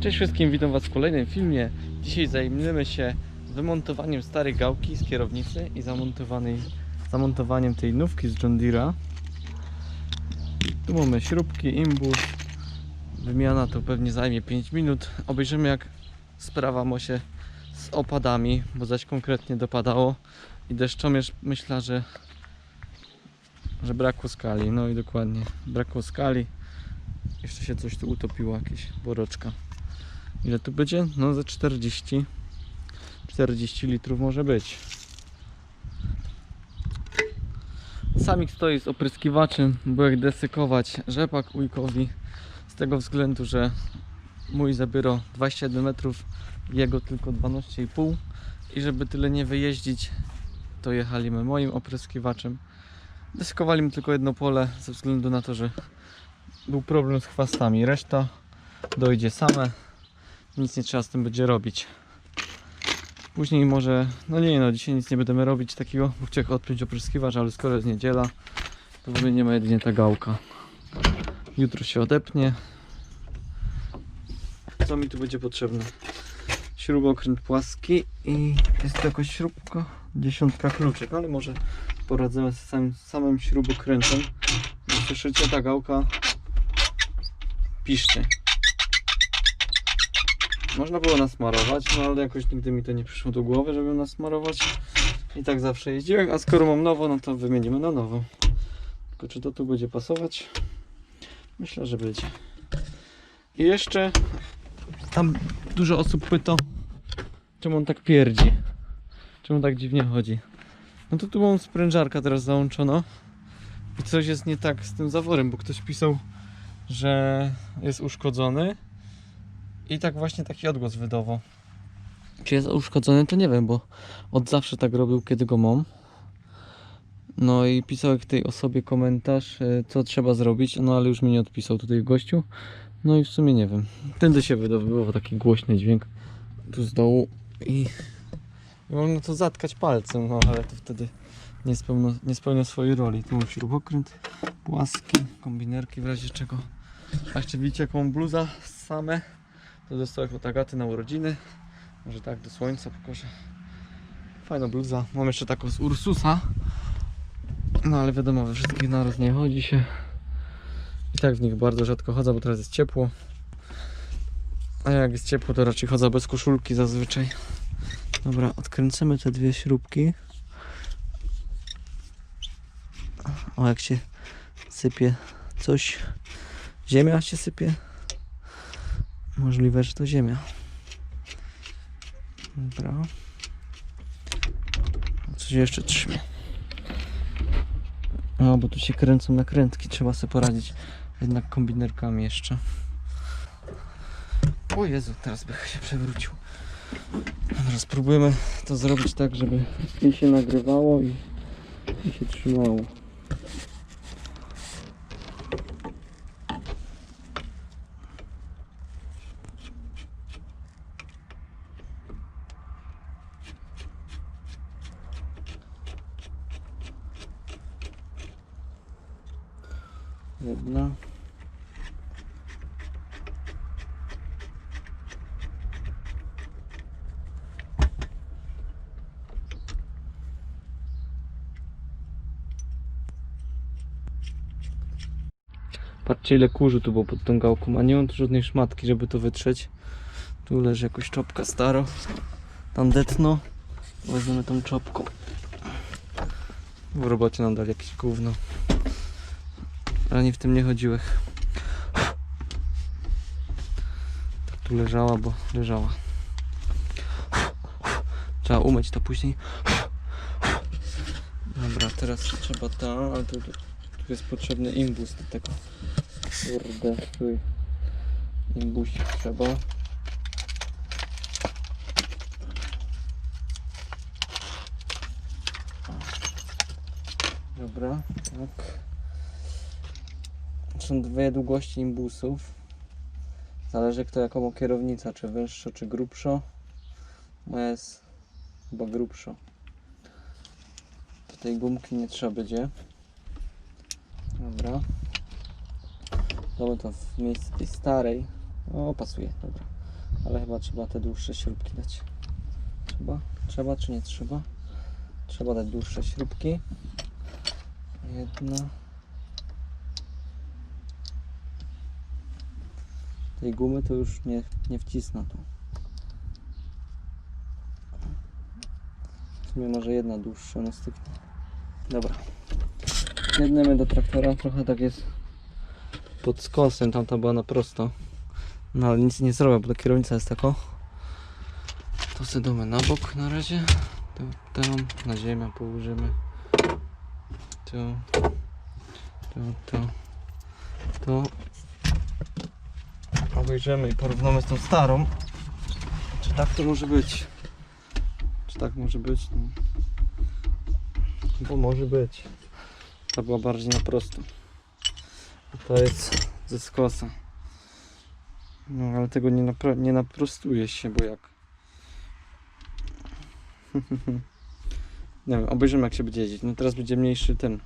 Cześć wszystkim, witam Was w kolejnym filmie. Dzisiaj zajmiemy się wymontowaniem starej gałki z kierownicy i zamontowaniem tej nówki z John Deere'a. Tu mamy śrubki, imbus. Wymiana to pewnie zajmie 5 minut. Obejrzymy jak sprawa ma się z opadami, bo zaś konkretnie dopadało i deszczomierz myślę, że że brakło skali. No i dokładnie, brakło skali. Jeszcze się coś tu utopiło, jakieś boroczka. Ile tu będzie? No ze 40 40 litrów może być. Samik stoi z opryskiwaczem, bo jak desykować rzepak ujkowi z tego względu, że mój zabiero 21 metrów, jego tylko 12,5 i żeby tyle nie wyjeździć, to jechaliśmy moim opryskiwaczem. Deskowaliśmy tylko jedno pole ze względu na to, że był problem z chwastami. Reszta dojdzie same. Nic nie trzeba z tym będzie robić. Później może, no nie no, dzisiaj nic nie będziemy robić takiego, bo chciałem odpiąć opryskiwacz, ale skoro jest niedziela, to wymienimy jedynie ta gałka. Jutro się odepnie. Co mi tu będzie potrzebne? Śrubokręt płaski i jest to jakaś śrubka, dziesiątka kluczyk, ale może poradzimy z samym, samym śrubokrętem. Słyszycie, ta gałka piszczy. Można było nasmarować, no ale jakoś nigdy mi to nie przyszło do głowy, żeby nasmarować. I tak zawsze jeździłem, a skoro mam nowo, no to wymienimy na nowo. Tylko czy to tu będzie pasować? Myślę, że będzie. I jeszcze tam dużo osób pyta, czemu on tak pierdzi. Czemu tak dziwnie chodzi. No to tu mam sprężarka teraz załączona. I coś jest nie tak z tym zaworem, bo ktoś pisał, że jest uszkodzony. I tak właśnie taki odgłos wydawał. Czy jest uszkodzony, to nie wiem, bo od zawsze tak robił, kiedy go mam. No i pisał tej osobie komentarz, e, co trzeba zrobić, no ale już mi nie odpisał tutaj gościu. No i w sumie nie wiem. Tędy się wydobywał taki głośny dźwięk tu z dołu i i można to zatkać palcem, no ale to wtedy nie spełnia, nie spełnia swojej roli. Tu mam śrubokręt płaski, kombinerki w razie czego. A jeszcze widzicie jaką bluza same. To dostałem od na urodziny. Może tak do słońca pokażę. Fajna bluza. Mam jeszcze taką z Ursusa. No ale wiadomo, we wszystkich naraz nie chodzi się. I tak w nich bardzo rzadko chodzę, bo teraz jest ciepło. A jak jest ciepło, to raczej chodzę bez koszulki zazwyczaj. Dobra, odkręcamy te dwie śrubki. O, jak się sypie coś. Ziemia się sypie. Możliwe, że to ziemia. Dobra. Coś jeszcze trzymie. O, bo tu się kręcą nakrętki. Trzeba sobie poradzić jednak kombinerkami jeszcze. O Jezu, teraz bych się przewrócił. Dobra, spróbujemy to zrobić tak, żeby i się nagrywało i, i się trzymało. Jedna. Patrzcie ile kurzu tu było pod tą gałką, a nie mam tu żadnej szmatki, żeby to wytrzeć. Tu leży jakoś czopka staro. Tandetno. Weźmiemy tą czopką. W robocie nam dali jakieś gówno. Ale nie w tym nie chodziłych. Tak tu leżała, bo leżała. Trzeba umyć to później. Dobra, teraz trzeba to, ale tu, tu, jest potrzebny imbus do tego. Kurde, imbusik trzeba. Dobra, tak. Są dwie długości imbusów. Zależy kto jaką ma kierownica, czy węższo, czy grubszo. Moja jest chyba grubszo. Tej gumki nie trzeba będzie. Dobra. Mamy to w miejscu tej starej. O, pasuje, dobra. Ale chyba trzeba te dłuższe śrubki dać. Trzeba? Trzeba czy nie trzeba? Trzeba dać dłuższe śrubki. Jedna. Tej gumy to już nie, nie wcisnę tu. W sumie może jedna dłuższa na styknie. Dobra. Jednemy do traktora, trochę tak jest pod skosem, tamta była na prosto. No ale nic nie zrobię, bo kierownica jest tako. To sobie na bok na razie. Tam, na ziemię położymy. Tu, tu, tu, tu. Obejrzymy i porównamy z tą starą. Czy tak to może być? Czy tak może być? No. Bo może być. Ta była bardziej na prosto. A To jest ze skosa. No ale tego nie, nie naprostuje się, bo jak? nie wiem, obejrzymy jak się będzie jeździć. No teraz będzie mniejszy ten.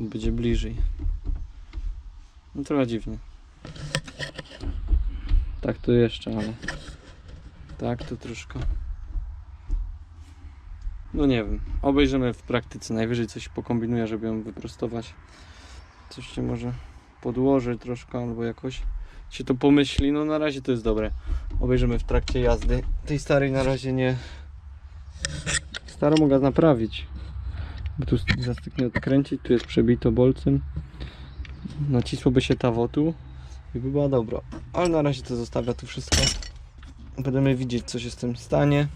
Będzie bliżej. No trochę dziwnie. Tak to jeszcze, ale tak to troszkę. No nie wiem. Obejrzymy w praktyce. Najwyżej coś pokombinuję, żeby ją wyprostować. Coś się może podłoży troszkę albo jakoś się to pomyśli. No na razie to jest dobre. Obejrzymy w trakcie jazdy. Tej starej na razie nie. Starą mogę naprawić. Bo tu zastyknie odkręcić, tu jest przebito bolcem. Nacisłoby się tawotu i by była dobra. Ale na razie to zostawia tu wszystko. Będziemy widzieć co się z tym stanie.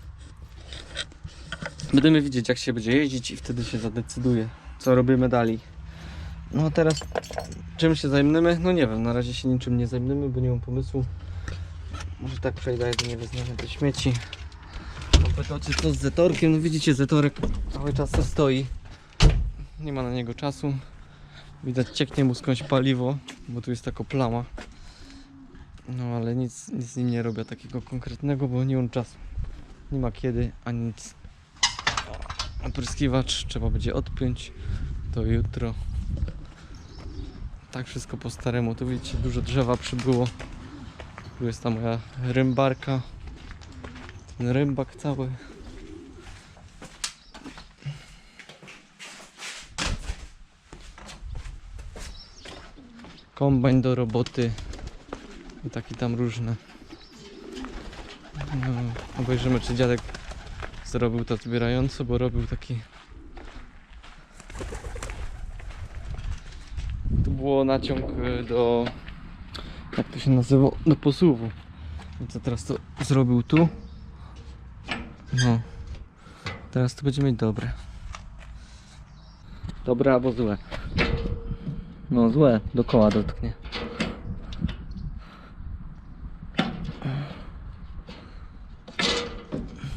Będziemy widzieć jak się będzie jeździć i wtedy się zadecyduje co robimy dalej. No a teraz czym się zajmiemy? No nie wiem, na razie się niczym nie zajmiemy, bo nie mam pomysłu. Może tak przejdę jedynie wezmę te śmieci. Pytacie co z zetorkiem? No widzicie zetorek cały czas stoi. Nie ma na niego czasu. Widać cieknie mu skądś paliwo, bo tu jest taka plama. No ale nic, nic z nim nie robię takiego konkretnego, bo nie mam. Nie ma kiedy, ani nic. Opryskiwacz trzeba będzie odpiąć. To jutro. Tak wszystko po staremu. Tu widzicie, dużo drzewa przybyło. Tu jest ta moja rymbarka. Ten rybak cały. Kombajn do roboty. I taki tam różne. No, obejrzymy czy dziadek zrobił to zbierająco, bo robił taki Tu było naciąg y, do jak to się nazywa? Do posuwu. I co teraz to zrobił tu? No. Teraz to będzie mieć dobre. Dobre albo złe. No złe, do koła dotknie.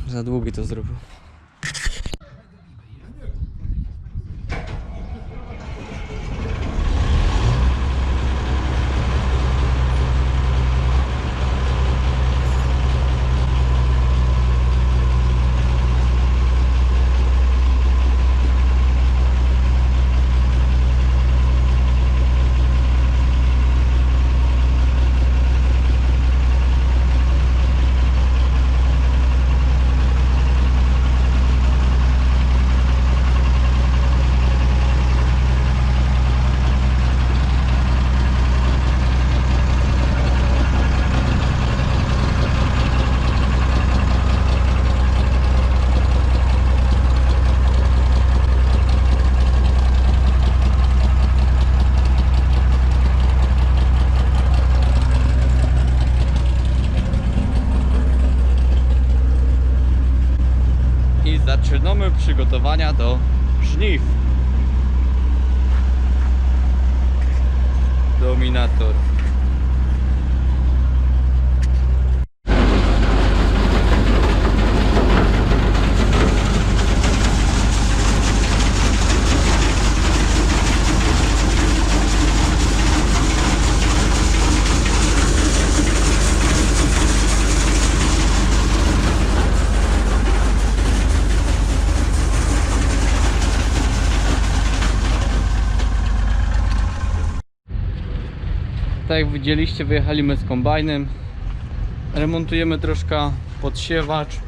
Za długi to zrobił. I zaczynamy przygotowania do żniw. Dominator. Tak jak widzieliście, wyjechaliśmy z kombajnem. Remontujemy troszkę podsiewacz,